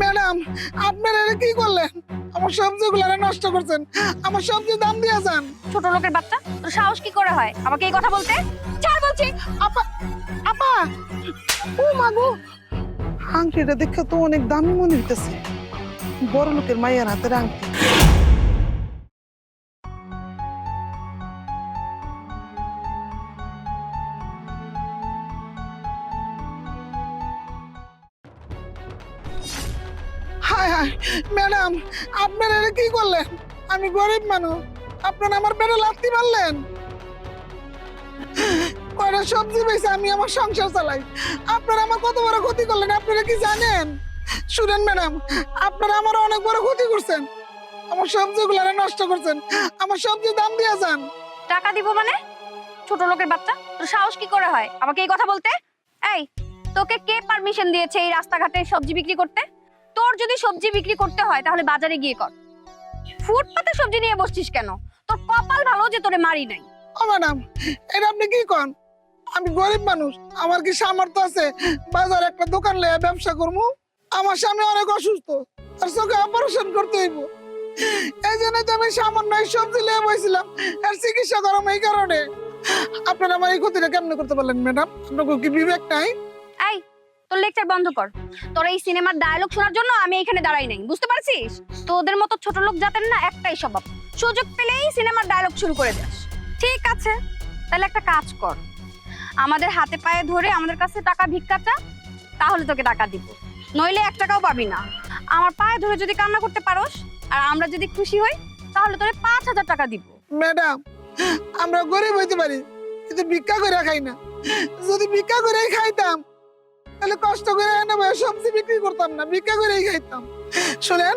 Madam আপনারা কি করলেন? আমার সবজিগুলো নষ্ট করছেন। আমার সবজি দাম দিয়ে যান। ছোট লোকের বাচ্চা তোর সাহস কি করে হয়? আমাকে এই কথা বলতে? ছাড় বলছি। আপা আপা! ও মাগো আংটিটা দেখে তো অনেক দামি মনে হইতেছে। বড় লোকের মায়ের হাতের আংটি। আপনারা কি করলেন? আমি গরিব মানুষ। আপনারা আমার পেটে লাত্তি মারলেন। কয়টা সবজি বেছে আমি আমার সংসার চালাই। আপনারা আমার কত বড় ক্ষতি করলেন, আপনারা কি জানেন? শুনেন ম্যাডাম, আপনারা আমার অনেক বড় ক্ষতি করছেন। আমার সবজিগুলো নষ্ট করছেন। আমার সবজি দাম দিয়ে যান। টাকা দিব মানে? ছোট লোকের বাচ্চা, তোর সাহস কি করে হয়? আমাকে এই কথা বলতে? এই, তোকে কে পারমিশন দিয়েছে এই রাস্তাঘাটে সবজি বিক্রি করতে? তোর যদি সবজি বিক্রি করতে হয় তাহলে বাজারে গিয়ে কর। ফুটপাতে সবজি নিয়ে বসছিস কেন? তোর কপাল ভালো যে তোরে মারি নাই। ও ম্যাডাম এটা আপনি কি কন? আমি গরিব মানুষ আমার কি সামর্থ্য আছে বাজার একটা দোকান লয়ে ব্যবসা করব আমার স্বামী অনেক অসুস্থ আর চোখে অপারেশন করতে হইব। এই জন্য তো আমি সামান্য সবজি লিয়ে বসছিলাম আর চিকিৎসা এই কারণে। আপনারা আমার এই ক্ষতিটা কেমনে করতে পারলেন ম্যাডাম? আপনার কি বিবেক নাই? এই তোর লেকচার বন্ধ কর। তোর এই সিনেমার ডায়লগ শোনার জন্য আমি এখানে দাঁড়াই নাই, বুঝতে পারছিস? তোদের মতো ছোট লোক জাতের না একটাই স্বভাব, সুযোগ পেলেই সিনেমার ডায়লগ শুরু করে দেস। ঠিক আছে, তাহলে একটা কাজ কর। আমাদের হাতে পায়ে ধরে আমাদের কাছে টাকা ভিক্ষা চা, তাহলে তোকে টাকা দিব। নইলে এক টাকাও পাবি না। আমার পায়ে ধরে যদি কান্না করতে পারোস, আর আমরা যদি খুশি হই, তাহলে তোরে পাঁচ হাজার টাকা দিব। ম্যাডাম, আমরা গরিব হইতে পারি, কিন্তু ভিক্ষা করে খাই না। যদি ভিক্ষা করে খাইতাম তাহলে কষ্ট করে এনে সবজি বিক্রি করতাম না ভিক্ষা করেই খাইতাম। শুনেন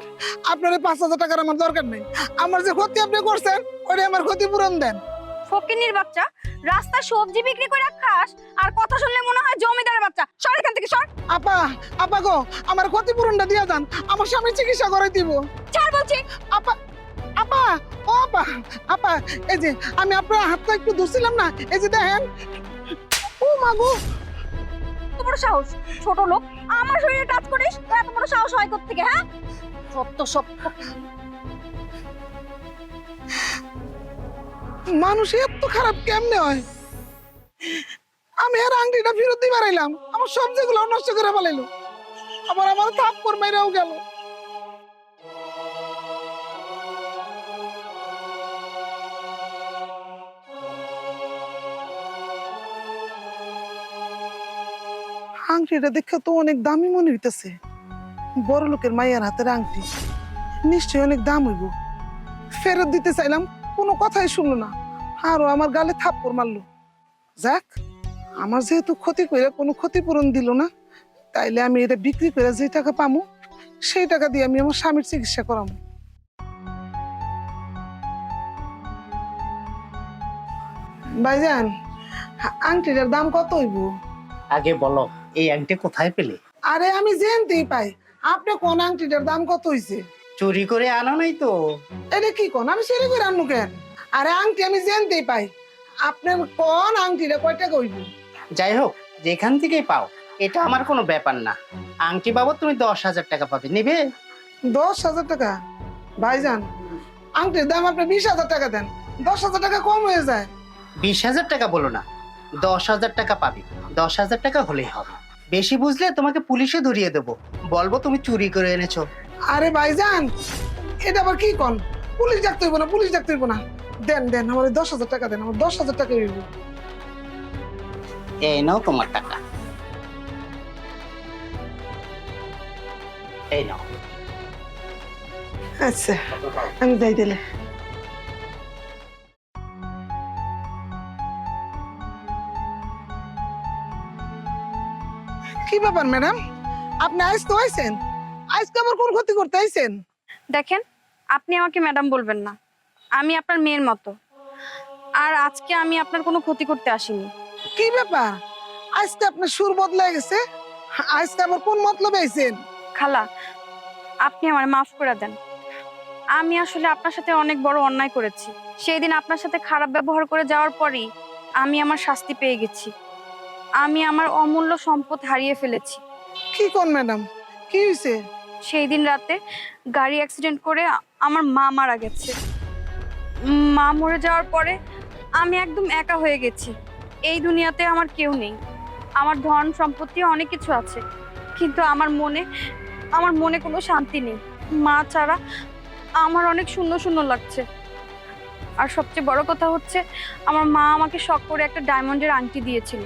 আপনার পাঁচ হাজার টাকার আমার দরকার নেই। আমার যে ক্ষতি আপনি করছেন ওটা আমার ক্ষতিপূরণ দেন। ফকিনির বাচ্চা রাস্তা সবজি বিক্রি করে খাস আর কথা শুনলে মনে হয় জমিদারের বাচ্চা। সর এখান থেকে সর। আপা আপা গো আমার ক্ষতিপূরণটা দিয়ে যান আমার স্বামী চিকিৎসা করে দিব। ছাড় বলছি। আপা আপা ও আপা আপা এই যে আমি আপনার হাতটা একটু ধরছিলাম না এই যে দেখেন। ও মাগো বড় সাহস। ছোট লোক, আমার শরীরে টাচ করিস তোর এত বড় সাহস হয় থেকে হ্যাঁ? সত্য সত্য। মানুষ এত খারাপ কেমনে হয়? আমি আর আংটিটা ফেরত দিয়ে বেড়াইলাম আমার সবজিগুলো নষ্ট করে ফেলাইলো। আবার আমার থাপ্পড় মেরেও গেল। আংটিটা দেখে তো অনেক দামি মনে হইতেছে। বড় লোকের মায়ের হাতের আংটি। নিশ্চয়ই অনেক দাম হইব। ফেরত দিতে চাইলাম, কোনো কথাই শুনলো না। আরও আমার গালে থাপ্পড় মারলো। যাক, আমার যেহেতু ক্ষতি করে কোনো ক্ষতিপূরণ দিল না, তাইলে আমি এটা বিক্রি করে যে টাকা পামু, সেই টাকা দিয়ে আমি আমার স্বামীর চিকিৎসা করাবো ভাইজান, আংটিটার দাম কত হইব? আগে বলো। এই আংটি কোথায় পেলে? আরে আমি জেনতেই পাই। আপনি কোন আংটিটার দাম কত হইছে? চুরি করে আনো নাই তো। এটা কি কোন? আমি সেরে করে আনব কেন? আরে আংটি আমি জেনতেই পাই। আপনার কোন আংটিটা কয় টাকা হইব? যাই হোক যেখান থেকেই পাও এটা আমার কোনো ব্যাপার না। আংটি বাবদ তুমি দশ হাজার টাকা পাবে। নেবে? দশ হাজার টাকা? ভাইজান আংটির দাম আপনি বিশ হাজার টাকা দেন। দশ হাজার টাকা কম হয়ে যায়। বিশ হাজার টাকা বলো না। দশ হাজার টাকা পাবে। দশ হাজার টাকা হলেই হবে। বেশি বুঝলে তোমাকে পুলিশে ধরিয়ে দেবো। বলব তুমি চুরি করে এনেছো। আরে ভাইজান এটা আবার কি কন? পুলিশ ডাকতে হইব না পুলিশ ডাকতে হইব না। দেন দেন আমার দশ হাজার টাকা দেন আমার দশ হাজার টাকা হইব। এই নাও তোমার টাকা। এই নাও। আচ্ছা আমি যাই দিলে কি ব্যাপার ম্যাডাম? আপনি আজ তো আইছেন আজকে আবার কোন ক্ষতি করতে আইছেন দেখেন আপনি আমাকে ম্যাডাম বলবেন না। আমি আপনার মেয়ের মতো। আর আজকে আমি আপনার কোনো ক্ষতি করতে আসিনি। কি ব্যাপার? আজকে আপনার সুর বদলে গেছে। আজকে আবার কোন মতলবে আইছেন খালা আপনি আমার মাফ করে দেন। আমি আসলে আপনার সাথে অনেক বড় অন্যায় করেছি। সেই দিন আপনার সাথে খারাপ ব্যবহার করে যাওয়ার পরই আমি আমার শাস্তি পেয়ে গেছি। আমি আমার অমূল্য সম্পদ হারিয়ে ফেলেছি। কি কোন ম্যাডাম? কি হয়েছে সেই দিন রাতে গাড়ি অ্যাক্সিডেন্ট করে আমার মা মারা গেছে। মা মরে যাওয়ার পরে আমি একদম একা হয়ে গেছি। এই দুনিয়াতে আমার কেউ নেই। আমার ধন সম্পত্তি অনেক কিছু আছে। কিন্তু আমার মনে আমার মনে কোনো শান্তি নেই। মা ছাড়া আমার অনেক শূন্য শূন্য লাগছে। আর সবচেয়ে বড় কথা হচ্ছে আমার মা আমাকে শখ করে একটা ডায়মন্ডের আংটি দিয়েছিল।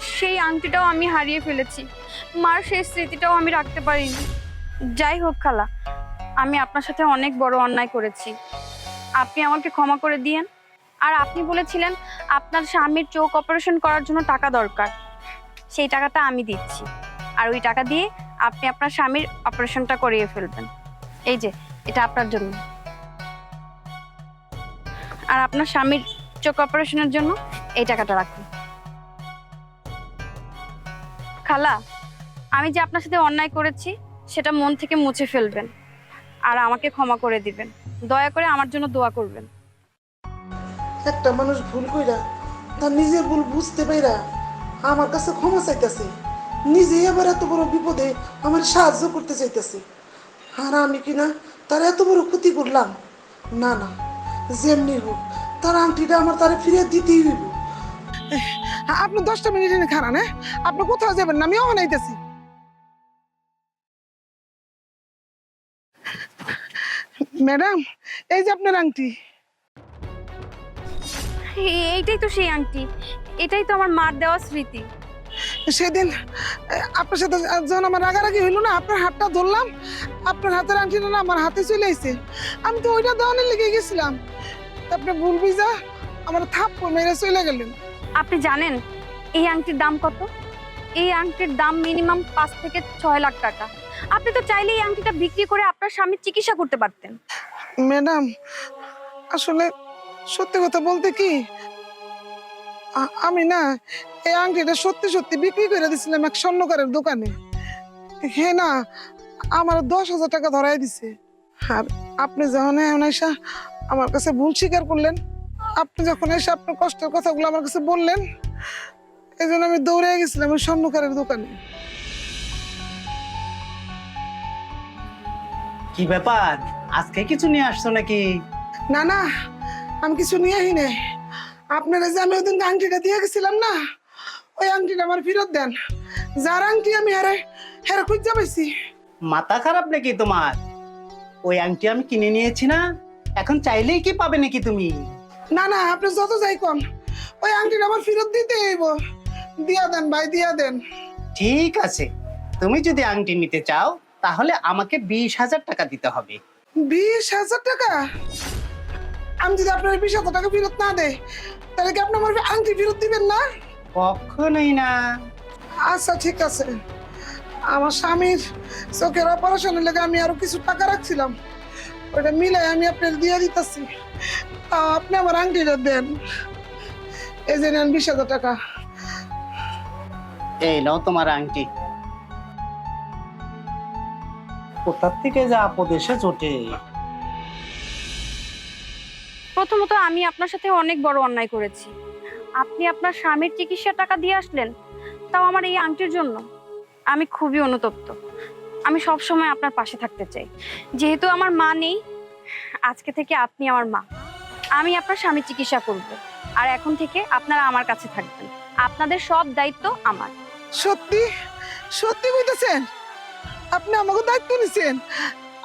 সেই আংটিটাও আমি হারিয়ে ফেলেছি। মার সেই স্মৃতিটাও আমি রাখতে পারিনি। যাই হোক খালা, আমি আপনার সাথে অনেক বড় অন্যায় করেছি। আপনি আমাকে ক্ষমা করে দিয়েন। আর আপনি বলেছিলেন আপনার স্বামীর চোখ অপারেশন করার জন্য টাকা দরকার। সেই টাকাটা আমি দিচ্ছি। আর ওই টাকা দিয়ে আপনি আপনার স্বামীর অপারেশনটা করিয়ে ফেলবেন। এই যে, এটা আপনার জন্য। আর আপনার স্বামীর চোখ অপারেশনের জন্য এই টাকাটা রাখুন। খালা, আমি যে আপনার সাথে অন্যায় করেছি, সেটা মন থেকে মুছে ফেলবেন আর আমাকে ক্ষমা করে দিবেন। দয়া করে আমার জন্য দোয়া করবেন। একটা মানুষ ভুল কইরা, তার নিজের ভুল বুঝতে পাইরা আমার কাছে ক্ষমা চাইতেছে। নিজেই আবার এত বড় বিপদে আমার সাহায্য করতে চাইতেছে। আর আমি কিনা তার এত বড় ক্ষতি করলাম? না না, যেমনি হোক, তার আংটিটা আমার তারে ফিরে দিতেই হইব। আপনি দশটা মিনিট এনে খারান হ্যাঁ? আপনি কোথাও যাবেন না আমিও বানাইতেছি ম্যাডাম এই যে আপনার আংটি। এইটাই তো সেই আংটি। এটাই তো আমার মার দেওয়া স্মৃতি। সেদিন আপনার সাথে যখন আমার রাগারাগি হইল না আপনার হাতটা ধরলাম আপনার হাতের আংটিটা না আমার হাতে চলে আইছে। আমি তো ওইটা দেওয়ানের লেগে গেছিলাম। আপনি ভুল বুঝা আমার থাপ মেরে চলে গেলেন। আপনি জানেন, এই আংটির দাম কত? এই আংটির দাম মিনিমাম পাঁচ থেকে ছয় লাখ টাকা। আপনি তো চাইলে এই আংটিটা বিক্রি করে আপনার স্বামীর চিকিৎসা করতে পারতেন। ম্যাডাম, আসলে সত্যি কথা বলতে কি আমি না এই আংটিটা সত্যি সত্যি বিক্রি করে দিছিলাম এক স্বর্ণকারের দোকানে। হে না, আমার দশ হাজার টাকা ধরাই দিছে। আর আপনি যখন এসা আমার কাছে ভুল স্বীকার করলেন আপনি যখন এসে আপনার কষ্টের কথাগুলো আমার কাছে বললেন এই জন্য আমি দৌড়ে গেছিলাম ওই স্বর্ণকারের দোকানে। কি ব্যাপার? আজকে কিছু নিয়ে আসছো নাকি? না না আমি কিছু নিয়ে আহি নাই। আপনারা যে আমি ওই ওদিন আংটিটা দিয়ে গেছিলাম না ওই আংটিটা আমার ফেরত দেন। যার আংটি আমি হারে হেরে খুঁজে পাইছি। মাথা খারাপ নাকি তোমার? ওই আংটি আমি কিনে নিয়েছি না এখন চাইলেই কি পাবে নাকি তুমি? না না আপনি যত যাই কোন। ওই আংটিটা আমার ফেরত দিতে হইব। দিয়া দেন ভাই দিয়া দেন। ঠিক আছে। তুমি যদি আংটি নিতে চাও তাহলে আমাকে বিশ হাজার টাকা দিতে হবে। বিশ হাজার টাকা? আমি যদি আপনার বিশ হাজার টাকা ফেরত না দেয় তাহলে কি আপনি আমার আংটি ফেরত দিবেন না? কখনোই না। আচ্ছা ঠিক আছে। আমার স্বামীর চোখের অপারেশনের লেগে আমি আরও কিছু টাকা রাখছিলাম। ওটা মিলাই আমি আপনার দিয়ে দিতেছি। তাও আপনি আমার আংটিটা দেন। এই যে নেন বিশ হাজার টাকা। এই নাও তোমার আংটি। কোথার থেকে যা আপদ এসে চটে প্রথমত আমি আপনার সাথে অনেক বড় অন্যায় করেছি। আপনি আপনার স্বামীর চিকিৎসার টাকা দিয়ে আসলেন তাও আমার এই আংটির জন্য। আমি খুবই অনুতপ্ত। আমি সব সময় আপনার পাশে থাকতে চাই। যেহেতু আমার মা নেই আজকে থেকে আপনি আমার মা। আমি আপনার স্বামী চিকিৎসা করব। আর এখন থেকে আপনারা আমার কাছে থাকবেন। আপনাদের সব দায়িত্ব আমার। সত্যি? সত্যি কইতেছেন আপনি আমাকে দায়িত্ব নিছেন।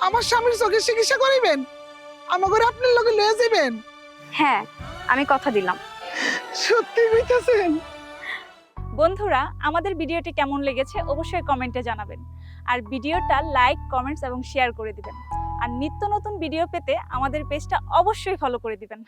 আমার স্বামীর চোখের চিকিৎসা করিবেন আমাকে আপনার লগে লয়ে যাবেন হ্যাঁ আমি কথা দিলাম। সত্যি কইতেছেন বন্ধুরা আমাদের ভিডিওটি কেমন লেগেছে অবশ্যই কমেন্টে জানাবেন। আর ভিডিওটা লাইক কমেন্টস এবং শেয়ার করে দিবেন। আর নিত্য নতুন ভিডিও পেতে আমাদের পেজটা অবশ্যই ফলো করে দিবেন।